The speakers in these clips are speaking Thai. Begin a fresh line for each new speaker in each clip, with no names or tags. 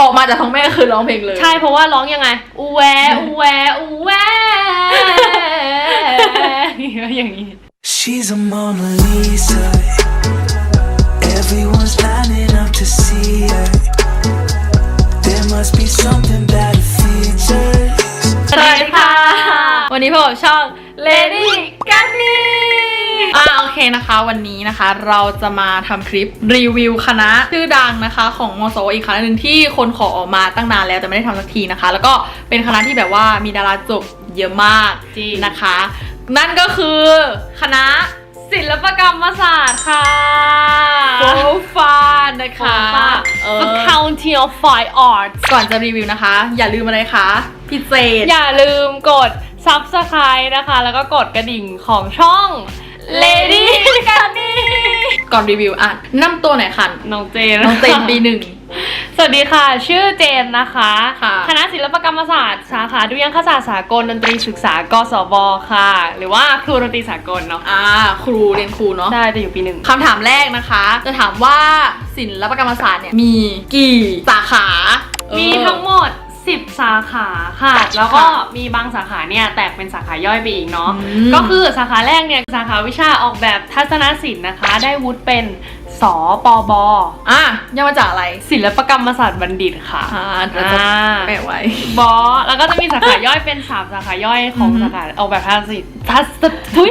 ออกมาจากท้องแม่ก็คือร้องเพลงเลย
ใช่เพราะว่าร้องยังไง อูแวอูแวอูแวอย่างนี้
She's a Mona Lisa. Everyone's lining up to see her. There must be something about her features.
สวัสดีค่ะ วันนี้พบกับช่อง
อ่าโอเคนะคะวันนี้นะคะเราจะมาทำคลิปรีวิวคณะชื่อดังนะคะของมสวอีกคณะหนึ่งที่คนขอออกมาตั้งนานแล้วแต่ไม่ได้ทำสักทีนะคะ แล้วก็เป็นคณะที่แบบว่ามีดาราจบเยอะมาก
จริง
นะคะ นั่นก็คือคณะ
ศิลปกรรมศาสตร์ค่ะ
โฟฟานนะคะเออ
Faculty of Fine Arts
ก่อนจะรีวิวนะคะ อย่าลืมอะไรคะ พี่เจน
อย่าลืมกด Subscribe นะคะ แล้วก็กดกระดิ่งของช่อง Lady g a n y
ก่อนรีวิวอะนำตัวหน่อยค่ะ
น้องเจน
น้องเจนปีหนึ่ง
สวัสดีค่ะ ชื่อเจนนะคะ
ค่ะ
คณะศิลปกรรมศาสตร์สาขาดุริยางคศาสตร์สากลดนตรีศึกษากศบค่ะ หรือว่าครูดนตรีสากลเนาะ
อ่าครูเรียนครูเนาะ
ใช่จะอยู่ปีหนึ่ง
คำถามแรกนะคะ จะถามว่าศิลปกรรมศาสตร์เนี่ยมีกี่สาขา
มี
มี
ทั้งหมด 10 สาขาค่ะ แล้วก็มีบางสาขาเนี่ยแตกเป็นสาขาย่อยไปอีกเนาะ ก็คือสาขาแรกเนี่ยสาขาวิชาออกแบบทัศนศิลป์นะคะ ได้วุฒิเป็นสปบ
อะย่อมาจากอะไร
ศิลปกรรมศาสตร์บัณฑิตค่ะ
อ่าเดี๋ยวจะ
อ่า
แปะไว้
บอแล้วก็จะมีสาขาย่อยเป็น3สาขาย่อยของ
อือฮึ
สาขาออกแบบทัศนศิลป์ทัศนทุย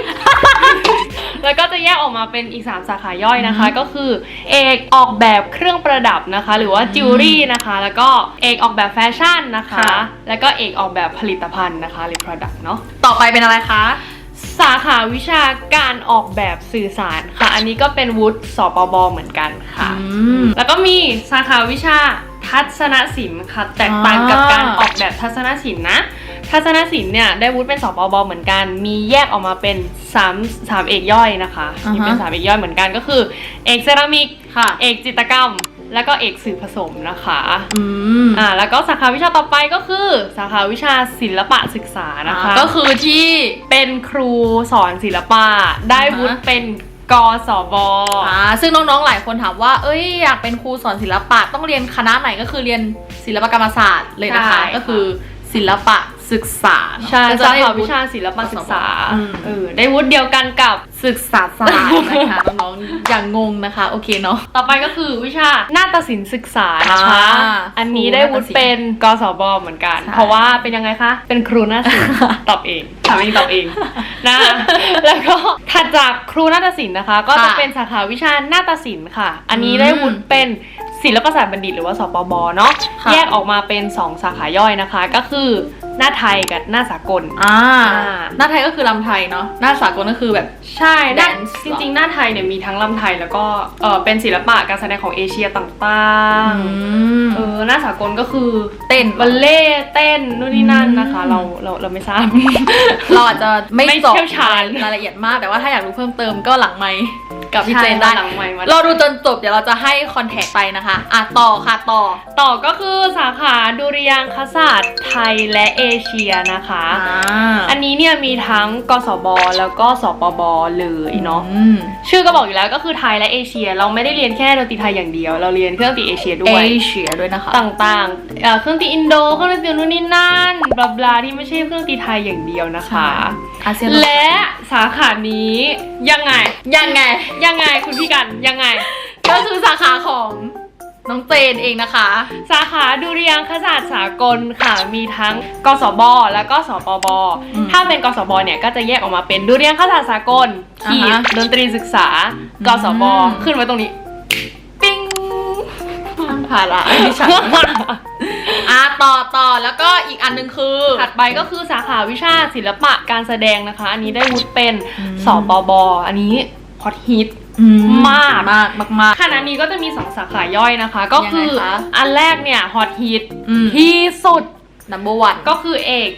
แล้วก็จะแยกออกมาเป็นอีก 3 สาขาย่อยนะคะ ก็คือ เอกออกแบบเครื่องประดับนะคะ หรือว่าจิวเวลรี่นะคะ แล้วก็เอกออกแบบแฟชั่นนะคะ
ค่ะ
แล้วก็เอกออกแบบผลิตภัณฑ์นะคะหรือ product เนาะ
ต่อไปเป็นอะไรคะ
สาขาวิชาการออกแบบสื่อสารค่ะ อันนี้ก็เป็นวุฒิสปบเหมือนกันค่ะ
อืม
แล้วก็มีสาขาวิชาทัศนศิลป์ค่ะ แตกต่างกับ
อ่า
การออกแบบทัศนศิลป์นะ ทัศนศิลป์เนี่ยได้วุฒิเป็นสปบเหมือนกัน มีแยกออกมาเป็น3 3เอกย่อยนะคะ
อ่าฮะ
มีเป็น3เอกย่อยเหมือนกันก็คือ เอกเซรามิก
ค่ะ
เอกจิตรกรรม แล้วก็เอกสื่อผสมนะคะ
อืม
อ่าแล้วก็สาขาวิชาต่อไปก็คือ สาขาวิชาศิลปะศึกษานะคะ
ก็คือที่
เป็นครูสอนศิลปะได้วุฒิเป็นกศบ
อ่าซึ่งน้องๆ หลายคนถามว่า เอ้ย อยากเป็นครูสอนศิลปะ ต้องเรียนคณะไหนก็คือเรียนศิลปกรรมศาสตร์เลยนะคะ
ใช่
ก็คือศิลปะศึกษาเนอะ
ใช่
ก็จะ
สา
ได้
ขา
วุ
วิ
ฒิ
ชาศิลปศึกษา
อืม
เออได้วุฒิเดียวกันกับ
ศึกษาศาสตร์นะคะ น้องๆอย่างงงนะคะ โอเคเนาะ
ต่อไปก็คือวิชานาฏศิลป์ศึกษานะคะ
อ่า
อันนี้ได้วุฒิเป็นกศบเหมือนกัน
ใช่
เพราะว่าเป็นยังไงคะ เป็นครูนาฏศิลป์ ตอบเองถามเองตอบเอง นะ แล้วก็ถัดจากครูนาฏศิลป์นะคะ ก็จะเป็นสาขาวิชานาฏศิลป์ค่ะ อันนี้ได้วุฒิเป็น ศิลปศาสตร์บัณฑิตหรือว่าสปบเนาะ
ค่ะ
แยกออกมาเป็น 2 สาขาย่อยนะคะ ก็คือหน้าไทยกับหน้าสากล
อ่า
อ่า
หน้าไทยก็คือลำไทยเนาะ หน้าสากลก็คือแบบ
ใช่หน้า
Dance
จริงๆ หน้าไทยเนี่ยมีทั้งลำไทยแล้วก็เออเป็นศิลปะการแสดงของเอเชียต่างๆเออหน้าสากลก็คือ
เต้น
บัลเล่ต์เต้นนู่นนี่นั่นนะคะ
อืม
เราเราเราไม่ทราบ
เราอาจจะไม่
ไม่
เจาะ
เชี่ยวชาญ
รายละเอียดมาก แต่ว่าถ้าอยากรู้เพิ่มเติมก็หลังไมค์ กับพี่
ใช่
เจนได้
หลังไมค์มา
เราดูจนจบเดี๋ยวเราจะให้คอนแทคไปนะคะอะต่อค่ะต่อ
ต่อก็คือสาขาดุริยางคศาสตร์ไทยและเอเชียนะคะอันนี้เนี่ยมีทั้งกสบแล้วก็สปบเลยเนาะ
อืม
ชื่อก็บอกอยู่แล้วก็คือไทยและเอเชีย เราไม่ได้เรียนแค่ดนตรีไทยอย่างเดียว เราเรียนเครื่องดนตรีเอเชียด้
เอ
วย
เชียด้วยนะคะ
ต่างๆเอ่อเครื่องดนตรีอินโดเครื่องดนตรีนู่นนี่นั่นบลาบลาที่ไม่ใช่เครื่องดนตรีไทยอย่างเดียวนะคะ
อาเซียน
และสาขานี้ยังไง
ยังไง
ยังไงคุณพี่กันยังไง
ก็คือสาขาของน้องเจนเองนะคะ
สาขาดุริยางคศาสตร์สากลค่ะมีทั้งกสบแล้วก็สปบ
อืม
ถ้าเป็นกสบเนี่ยก็จะแยกออกมาเป็นดุริยางคศาสตร์สากลขีด
อ่าฮะ
ดนตรีศึกษากสบ
อืม
ขึ้นไว้ตรงนี้ปิ้ง
ภาระไม่ฉันอะต่อต่อแล้วก็อีกอันหนึงคือ
ถัดไปก็คือสาขาวิชาศิลปะการแสดงนะคะ อันนี้ได้วุฒิเป็น
อืม
สปบอันนี้ฮอตฮิต
อื
มาก
มากมากมาก
คณะนี้ก็จะมีสองสาขาย่อยนะคะ ก็คือ
ยังไงคะ
อันแรกเนี่ยฮอตฮิต
อืม
ที่สุด
number one
ก็คือเอก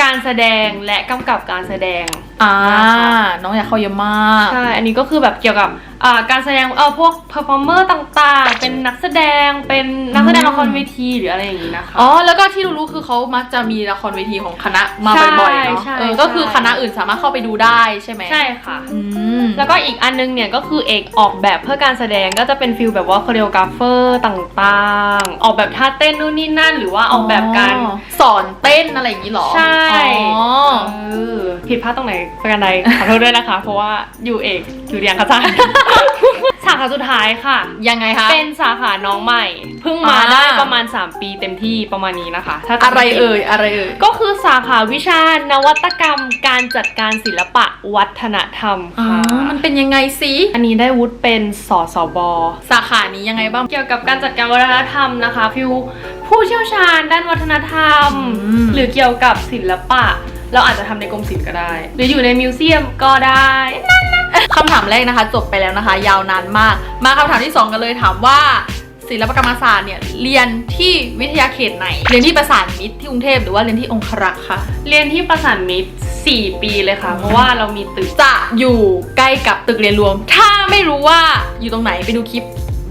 การแสดงและกำกับการแสดง
อ่า
นะคะ
น้องอยากเข้าเยอะมาก
ใช่อันนี้ก็คือแบบเกี่ยวกับอ่าการแสดงเออพวกเพอร์ฟอร์เมอร์ต่างๆ เป็นนักแสดงเป็นนักแสดงละครเวทีหรืออะไรอย่างนี้นะคะ
อ๋อ แล้วก็ที่รู้ๆคือเขามักจะมีละครเวทีของคณะมา
ใช่
บ่อยๆเนาะ
ใช่
เออก็คือ
ใช่
คณะอื่นสามารถเข้าไปดูได้ใช่ไหม
ใช่ค่ะ
อืม
แล้วก็อีกอันนึงเนี่ยก็คือเอกออกแบบเพื่อการแสดงก็จะเป็นฟิลแบบว่าคอเรียกราฟเฟอร์ต่างๆ ออกแบบท่าเต้นนู่นนี่นั่น หรือว่าออกแบบการ
อ๋อสอนเต้นอะไรอย่างนี้เหรอ
ใช่
อ๋อ
เออผิดพลาดตรงไหนประการใดขอโทษด้วยนะคะ เพราะว่าอยู่เอกอยู่เรียนคาจารย์สาขาสุดท้ายค่ะ
ยังไงคะ
เป็นสาขาน้องใหม่ เพิ่งมา
อ่า
ได้ประมาณ 3 ปีเต็มที่ประมาณนี้นะคะ ถ้าจำ
อะไร
ม่ผิด
เอ่ยอะไรเอ่ย
ก็คือสาขาวิชานวัตกรรมการจัดการศิลปะวัฒนธรรม
อ๋อ
ค่ะ
มันเป็นยังไงสิ
อันนี้ได้วุฒิเป็นสสบ
สาขานี้ยังไงบ้าง
เกี่ยวกับการจัดการวัฒนธรรมนะคะฟิวผู้เชี่ยวชาญด้านวัฒนธรรม
อืม
หรือเกี่ยวกับศิลปะ เราอาจจะทำในกรมศิลป์ก็ได้ หรืออยู่ในมิวเซียมก็ได้
คำถามแรกนะคะ จบไปแล้วนะคะ ยาวนานมาก มาคำถามที่ 2 กันเลยถามว่าศิลปกรรมศาสตร์เนี่ยเรียนที่วิทยาเขตไหน เรียนที่ประสานมิตรที่กรุงเทพหรือว่าเรียนที่องครักษ์ค่ะ
เรียนที่ประสานมิตร 4 ปีเลยค่ะ เพราะว่าเรามีตึก
จะอยู่ใกล้กับตึกเรียนรวม ถ้าไม่รู้ว่าอยู่ตรงไหนไปดูคลิป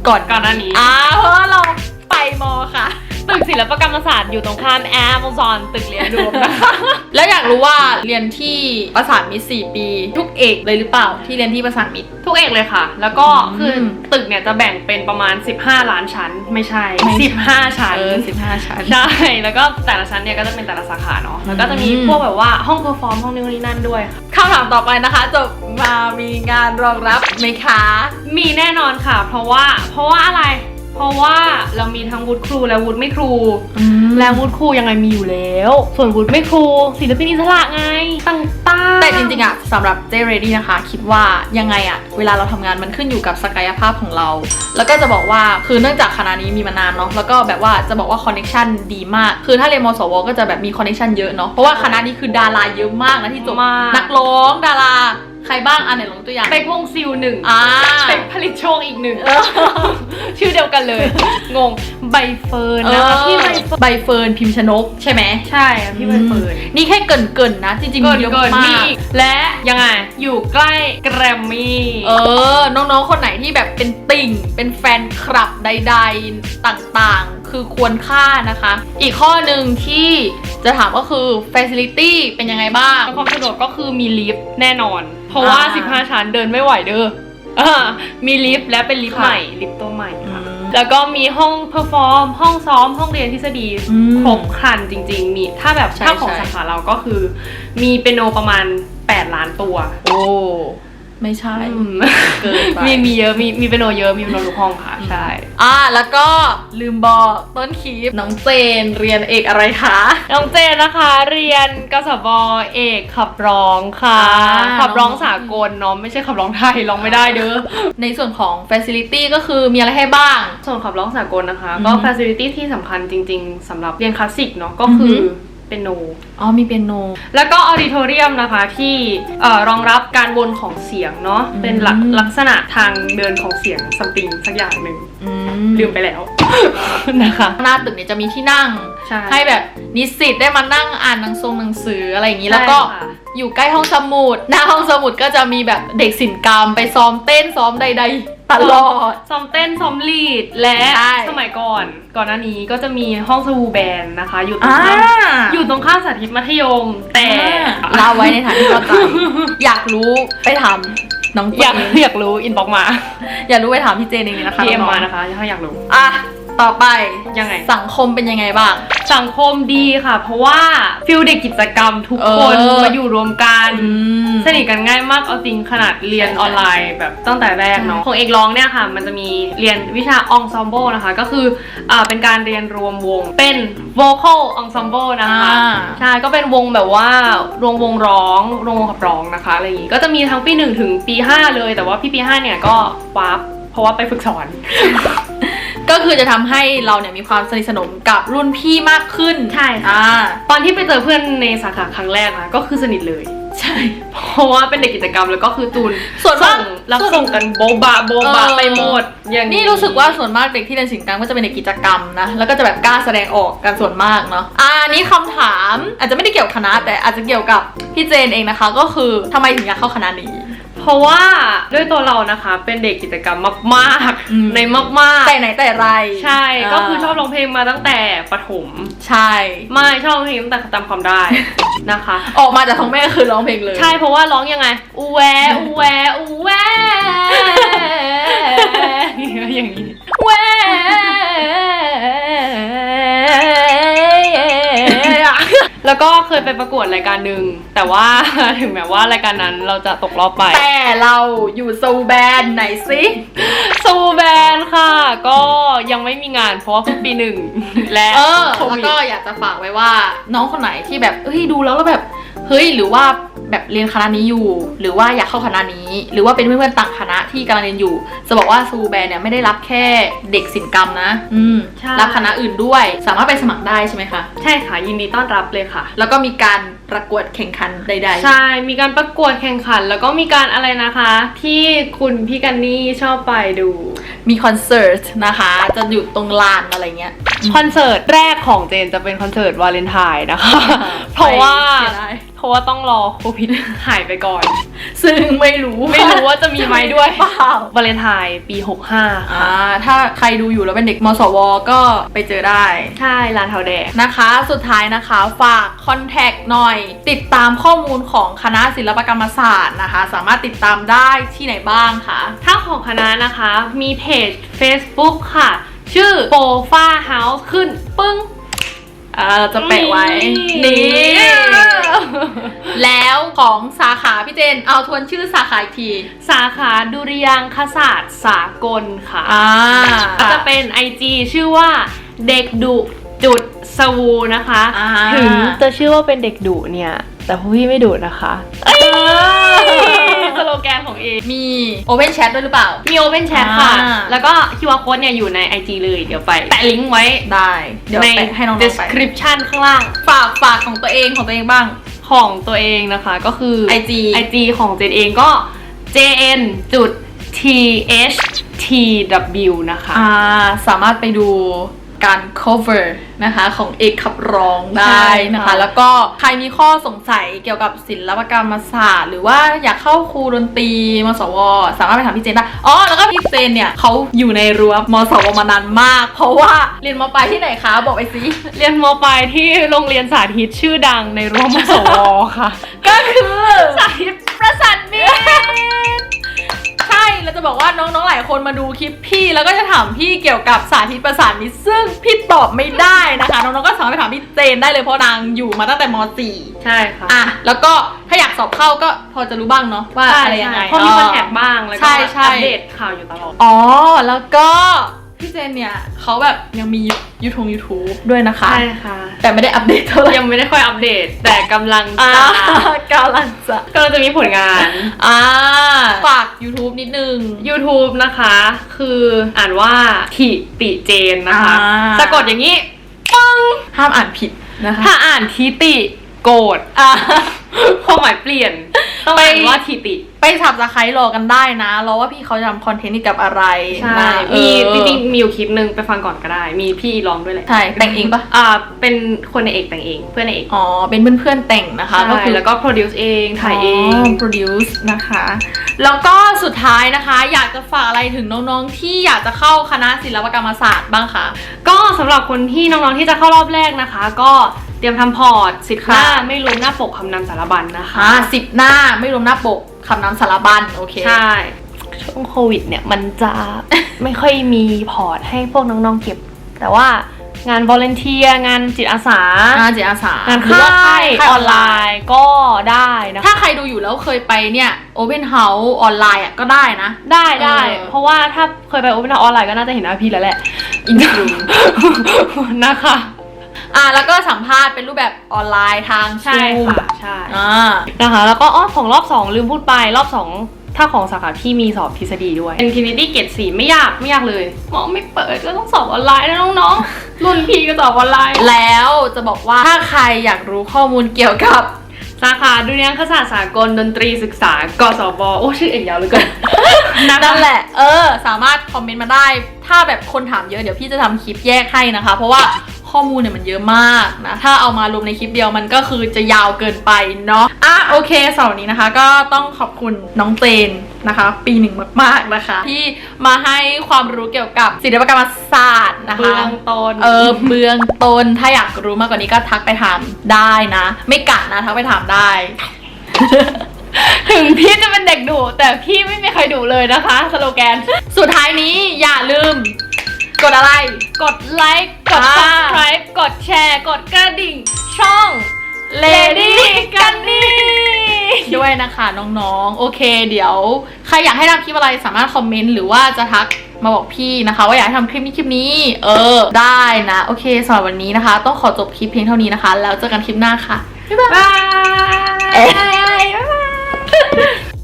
ก่อน
ก่อนหน้านี้
อ่าเพราะว่าเราไปมอค่ะ
ตึกศิลปกรรมศาสตร์อยู่ตรงข้ามแอร์มซอนตึกเรียนรวมนะคะ
แล้วอยากรู้ว่าเรียนที่ประสานมิตร4ปี ทุกเอกเลยหรือเปล่าที่เรียนที่ประสานมิตร
ทุกเอกเลยค่ะ แล้วก็
อืม
คือตึกเนี่ยจะแบ่งเป็นประมาณ 15 ล้านชั้นไม่ใช่
ไม่ใช่
15 ชั้น
เออ15ชั้น
ใช่ แล้วก็แต่ละชั้นเนี่ยก็จะเป็นแต่ละสาขาเนาะ แล้วก็จะมี
อืม
พวกแบบว่าห้องเพอร์ฟอร์มห้องนู่นนี่นั่นด้วยค่ะ
คำถามต่อไปนะคะ จบมามีงานรองรับไหมคะ
มีแน่นอนค่ะ เพราะว่า เพราะว่าอะไร เพราะว่าเรามีทั้งวุฒิครูและวุฒิไม่ครู แล้ววุฒิครูยังไงมีอยู่แล้ว ส่วนวุฒิไม่ครูศิลปินอิสระไงต่างๆ
แต่จริงๆอะสำหรับเจเรดี้นะคะ คิดว่ายังไงอะเวลาเราทำงานมันขึ้นอยู่กับศักยภาพของเรา แล้วก็จะบอกว่าคือเนื่องจากคณะนี้มีมานานเนาะแล้วก็แบบว่าจะบอกว่าคอนเน t ชันดีมาก คือถ้าเรียนมสว ก็จะแบบมีคอนเน t ชันเยอะเนาะเพราะว่าคณะนี้คือดาราเยอะมากนะที่จบ
มาก
นักร้องดารา ใครบ้างอันไหนลงตัวอย่าง
เป็กพงซิลหนึ่ง
อ่า
เป็กผลิตโชคอีกหนึ่ง
เออ
ชื่อเดียวกันเลย งงใบเฟิร์น
เอ
นะคะ
อ
พี่ใบเฟิร์น
ใบเฟิร์นพิมพ์ชนกใช่ไหม
ใช่อะพี่ใบเฟิร์น
นี่แค่เกรินเกินๆนะ จริงๆ
เกิ
มี
น
เยอะ
เกิน
มา
มี
ก
อีกและยังไงอยู่ใกล้แกรมมี่
เออ น้องๆคนไหนที่แบบเป็นติ่ง เป็นแฟนคลับใด ๆต่างๆ คือควรค่านะคะ อีกข้อหนึ่งที่จะถามก็คือ facility เป็นยังไงบ้าง
ความสะดวกก็คือมีลิฟต์แน่นอน เพราะว่า
อ่า
15 ชั้นเดินไม่ไหวเด้ออ่ามีลิฟต์และเป็นลิฟต์
ค่ะ
ใหม่ ลิฟต์ตัวใหม่ค่ะ
อืม
แล้วก็มีห้องเพอร์ฟอร์ม ห้องซ้อม ห้องเรียนทฤษฎี
อืม
ครบครันจริง ๆ มีถ้าแบบ
ใช่
ถ้าของ
ใช่
สาขาเราก็คือ มีเปียโนประมาณ 8 ล้านตัว
โอ้ ไม่ใช่
อืม
เกินไป
มีมีเยอะมีมีเปียโนเยอะมีเปียโนทุกห้องค่ะใช่
อ่าแล้วก็ลืมบอกต้นคลิปน้องเจนเรียนเอกอะไรคะ
น้องเจนนะคะ เรียนกสบเอกขับร้องค่ะ
อ่า
ขับร้องสากลเนาะไม่ใช่ขับร้องไทยร้องไม่ได้เด้อ
ในส่วนของ facility ก็คือมีอะไรให้บ้าง
ส่วนขับร้องสากลนะคะ
อือฮึ
ก็ facility ที่สำคัญจริง ๆสำหรับเรียนคลาสสิกเนาะก็คือ
อฮึ
เป็นโน
อ๋อมีเปียโน
แล้วก็ออดิทอเรียมนะคะที่เอ่อรองรับการวนของเสียงเนาะ
อืม
เป็นลักลักษณะทางเดินของเสียงซัมติงสักอย่างหนึ่ง
อื
ลืมไปแล้ว นะคะ
หน้าตึกเนี่ยจะมีที่นั่ง
ใช่
ให้แบบนิสิตได้มานั่งอ่านหนังทรงหนังสืออะไรอย่างนี้
ใช่
แล้วก็
ค่ะ
อยู่ใกล้ห้องสมุด หน้าห้องสมุดก็จะมีแบบเด็กศิลปกรรมไปซ้อมเต้นซ้อมใด ๆ ตลอด
ซ้อมเต้นซ้อมลีดและ
ใช่
สมัยก่อน ก่อนหน้านี้ก็จะมีห้องสวูแบนนะคะ อยู่ตรง
อ่า
ข้ามอยู่ตรงข้ามสาธิตมัธยม แต่
เล่าไว้ในฐานที่เข้าใจอยากรู้ไปทำน้องเจ
อยาก
น
อยากรู้อินบ็อกมา
อยากรู้ไปถามพี่เจนเองนะคะ
พีเอ็ม
น้องๆ
มานะคะถ้าอยากรู้
อะ ต่อไป
ยังไง
สังคมเป็นยังไงบ้าง
สังคมดีค่ะ เพราะว่าฟิลเด็กกิจกรรมทุกคน
เออ
มาอยู่รวมกัน
อืม
สนิทกันง่ายมากเอาจริงขนาดเรียน
ใช่
ออนไลน์แบบตั้งแต่แรกเนาะ
ใช่
ของเอกร้องเนี่ยค่ะ มันจะมีเรียนวิชา ensemble นะคะ ก็คืออ่าเป็นการเรียนรวมวง เป็น vocal ensemble นะคะ
อ่า
ใช่ก็เป็นวงแบบว่ารวมวงร้องรวมวงขับร้องนะคะอะไรอย่างงี้ก็จะมีทั้งปี1ถึงปี5เลย แต่ว่าพี่ปี5เนี่ยก็วับเพราะว่าไปฝึกสอน
ก็คือจะทำให้เราเนี่ยมีความสนิทสนมกับรุ่นพี่มากขึ้น
ใช่ค่ะ
อ่า
ตอนที่ไปเจอเพื่อนในสาขาครั้งแรกนะก็คือสนิทเลย
ใช่
เพราะว่าเป็นเด็กกิจกรรมแล้วก็คือตูน
ส่วนมาก
งรับส่งกันโบบะโบบะ
เออ
ไปหมด อย่าง
นี่รู้สึกว่าส่วนมากเด็กที่เรียนศิลปกรรมก็จะเป็นเด็กกิจกรรมนะ แล้วก็จะแบบกล้าแสดงออกกันส่วนมากเนาะอ่านี่คำถามอาจจะไม่ได้เกี่ยวกับคณะ แต่อาจจะเกี่ยวกับพี่เจนเองนะคะ ก็คือทำไมถึงอยากเข้าคณะนี้
เพเพราะว่าด้วยตัวเรานะคะ เป็นเด็กกิจกรรมมาก
อืม
ๆ ในมาก
แต่ไหนแต่ไร
ๆ ใช่ ก็คือชอบร้องเพลงมาตั้งแต่ประถม
ใช่
ไม่ชอบร้องเพลงตั้งแต่จำความได้นะคะ
ออกมาจากท้องแม่คือร้องเพลงเลย
ใช่เพราะว่าร้องยังไง อูแวอูแวอูแวอย่างนี้ แวแล้วก็เคยไปประกวดรายการหนึ่งแต่ว่าถึงแม้ว่ารายการนั้นเราจะตกรอบไป
แต่เราอยู่โซลแบนด์ไหนสิ
ซูแบนค่ะ ก็ยังไม่มีงานเพราะว่าเพิ่งปีหนึ่งและ
เออ
โค
แล้ว
วิด
ก็อยากจะฝากไว้ว่าน้องคนไหนที่แบบเฮ้ยดูแล้วแล้วแบบ เฮ้ยหรือว่าแบบเรียนคณะนี้อยู่ หรือว่าอยากเข้าคณะนี้ หรือว่าเป็นเพื่อนๆต่างคณะที่กำลังเรียนอยู่ จะบอกว่าซูแบนเนี่ยไม่ได้รับแค่เด็กศิลปกรรมนะ อืม
ใช่
รับคณะอื่นด้วย สามารถไปสมัครได้ใช่ไหมคะ
ใช่ค่ะยินดีต้อนรับเลยค่ะ
แล้วก็มีการประกวดแข่งขันใด
ใช่ มีการประกวดแข่งขัน แล้วก็มีการอะไรนะคะ ที่คุณพี่กันนี่ชอบไปดู
ๆมีคอนเสิร์ตนะคะ จะอยู่ตรงลานอะไรเงี้ย
คอนเสิร์ตแรกของเจนจะเป็นคอนเสิร์ตวาเลนไทน์นะคะ เพราะว่า ราะว่าต้องรอโควิดหายไปก่อน
ซึ่งไม่รู้
ไม่รู้ว่าจะมีไหมด้วย
เปล่า
วาเลนไทน์ปี 65
อ่า
ค่ะ
ถ้าใครดูอยู่แล้วเป็นเด็กมสว ก็ไปเจอได้
ใช่ร้านเทาแดง
นะคะ สุดท้ายนะคะฝากคอนแทคหน่อย ติดตามข้อมูลของคณะศิลปกรรมศาสตร์นะคะ สามารถติดตามได้ที่ไหนบ้างคะ
ถ้าของคณะนะคะมีเพจ Facebook ค่ะ ชื่อโปฟาเฮาส์ขึ้นปึ้ง
อ่าเราจะแปะไว้
นี่
นี่แล้ว ของสาขาพี่เจน เอาทวนชื่อสาขาอีกที
สาขาดุริยางคศาสตร์สากลค่ะ
อ่า
ก็จะเป็น IG ชื่อว่าเด็กดุจุดสวูนะคะ
อ่า
ถึงจะชื่อว่าเป็นเด็กดุเนี่ย แต่พวกพี่ไม่ดุนะคะสโลแกนของเอง
มี Open Chat ด้วยหรือเปล่า
มี Open Chat ค่ะ
อ่า
แล้วก็ QR code เนี่ยอยู่ใน IG เลยเดี๋ยวไป แปะลิงก์ไว้
ได้ เดี๋ยว
ใน
แปะให้น้องๆไป
description ข้างล่าง
ฝากฝากของตัวเองของตัวเองบ้าง
ของตัวเองนะคะก็คือ
IG
IG ของเจนเองก็ jn จุด thtw นะคะ
อ่า สามารถไปดู การ cover นะคะของเอกขับร้องได้
ใช่
นะคะ
ค่ะ
แล้วก็ใครมีข้อสงสัยเกี่ยวกับศิลปกรรมศาสตร์ หรือว่าอยากเข้าครูดนตรีมสว สามารถไปถามพี่เจนได้อ๋อแล้วก็พี่เจนเนี่ยเขาอยู่ในรั้วมสวมานานมาก เพราะว่าเรียนมปลายที่ไหนคะบอกไปสิ
เรียนมปลายที่โรงเรียนสาธิตชื่อดังในรั้วมสวค่ะ
ก็คือ
สาธิตประสันมิตร
ใช่เรา จะบอกว่าน้องๆหลายคนมาดูคลิปพี่ แล้วก็จะถามพี่เกี่ยวกับสาธิตประสานมิตรซึ่งพี่ตอบไม่ได้นะคะน้องๆก็สามารถไปถามพี่เจนได้เลยเพราะนางอยู่มาตั้งแต่ม .4
ใช่ค่ะ
อะแล้วก็ถ้าอยากสอบเข้าก็พอจะรู้บ้างเนาะว่า
ใช่
อะไรยังไง
เพราะมีคอนแทคบ้างแล้วก็
ใช่ใช่
อัปเดตข่าวอยู่ตลอด
อ๋อแล้วก็ พี่เจนเนี่ยเขาแบบยังมียูทูบยูทูบด้วยนะคะ
ใช่ค่ะ
แต่ไม่ได้อัปเดตเท่าไหร่
ยังไม่ได้ค่อยอัปเดต แต่กำลัง
อ่า
จะ
กำลังจะ
กำลังจะมีผลงาน
อ่าฝาก YouTube นิดนึง
YouTube นะคะ คืออ่านว่าทิติเจนนะคะ
อ่า
สะกดอย่างนี้
ห้ามอ่านผิดนะคะ
ถ้าอ่านทิติ โกรธ
อ่า
ความหมายเปลี่ยนต้องอ่านว่าทิติ
ไปสับสไครต์รอกันได้นะรอว่าพี่เขาจะทำคอนเทนต์เกี่ยวกับอะไร
ใช่
นะ
มี
เออ
จริงๆมีอยู่คลิปหนึ่งไปฟังก่อนก็ได้ มีพี่ร้องด้วยแหละ
ใช่แต่งเองปะ
อ่าเป็นคนในเอกแต่งเอง เพื่อนในเอก
อ๋อ เป็นเพื่อนๆแต่งนะคะ ก็
ก็
คื
คืออ แล้วก็ produce เองถ่ายเอง
produce นะคะ แล้วก็สุดท้ายนะคะ อยากจะฝากอะไรถึงน้องๆ ที่อยากจะเข้าคณะศิลปกรรมศาสตร์บ้างคะ
ก็สำหรับคนที่น้องๆที่จะเข้ารอบแรกนะคะ ก็เต รียมทำพอร์ตสิบหน้า
ค่ะ
ไม่รวมหน้าปกคำนำสารบัญนะคะ
อ่าสิบหน้าไม่รวมหน้าปกคำนำสารบัญโอเค
ใช่ ช่วงโควิดเนี่ยมันจะ ไม่ค่อยมีพอร์ตให้พวกน้องๆเก็บ แต่ว่างาน volunteer งานจิตอาสา
อ่าจิตอาสางา
น
หรือว่า
ค่าย
ค่าย
ออนไลน์ก็ได้นะคะ
ถ้าใครดูอยู่แล้วเคยไปเนี่ย Open House ออนไลน์อะก็ได้นะ
ได้ได้
เออ
เพราะว่าถ้าเคยไปโอเ n นออนไลน์ก็น่าจะเห็นอาพีแล้วแหละ
อินทรู
นะคะ
อ่าแล้วก็สัมภาษณ์เป็นรูปแบบออนไลน์ทาง
ใช่
Zoom
ค่ะใช่
อ่า
นะคะ แล้วก็อ๋อของรอบ 2 ลืมพูดไปรอบ 2 ถ้าของสาขาที่มีสอบทฤษฎีด้วย Infinity เกรดสีไม่ยากไม่ยากเลยหมอไม่เปิดก็ต้องสอบออนไลน์นะน้องๆ รุ่นพี่ก็สอบออนไลน์
แล้วจะบอกว่าถ้าใครอยากรู้ข้อมูลเกี่ยวกับ
สาขาดุริยางคศาสตร์สากลดนตรีศึกษากศบโอ้ชื่อเอกยาวเหลือเกินนะคะ
นั่นแหละ เออ สามารถคอมเมนต์มาได้ ถ้าแบบคนถามเยอะเดี๋ยวพี่จะทำคลิปแยกให้นะคะ เพราะว่า ขข้อมูลเนี่ยมันเยอะมากนะ ถ้าเอามารวมในคลิปเดียวมันก็คือจะยาวเกินไปเนาะอะโอเคสำหรับวันนี้นะคะ ก็ต้องขอบคุณน้องเจนนะคะ ปีหนึ่งมาก ๆนะคะ ที่มาให้ความรู้เกี่ยวกับศิลปกรรมศาสตร์นะคะ
เบื้องต้น
เออเบื้องต้นถ้าอยากรู้มากกว่านี้ก็ทักไปถามได้นะ ไม่กัดนะทักไปถามได้
ถึงพี่จะเป็นเด็กดุแต่พี่ไม่มีใครดุเลยนะคะ สโลแกน
สุดท้ายนี้อย่าลืม กดอะไร
กดไลค์ กด
อ่า
subscribe กดแชร์ กดกระดิ่ง ช่อง Lady กันนี่
ด้วยนะคะน้องๆ โอเค เดี๋ยว ใครอยากให้ทำคลิปอะไรสามารถคอมเมนต์หรือว่าจะทักมาบอกพี่นะคะ ว่าอยากให้ทำคลิปนี้คลิปนี้ เออ ได้นะ โอเคสำหรับวันนี้นะคะ ต้องขอจบคลิปเพียงเท่านี้นะคะ แล้วเจอกันคลิปหน้าค่ะ บ๊ายบาย
บาย
เอ๊ะ
บ๊ายบาย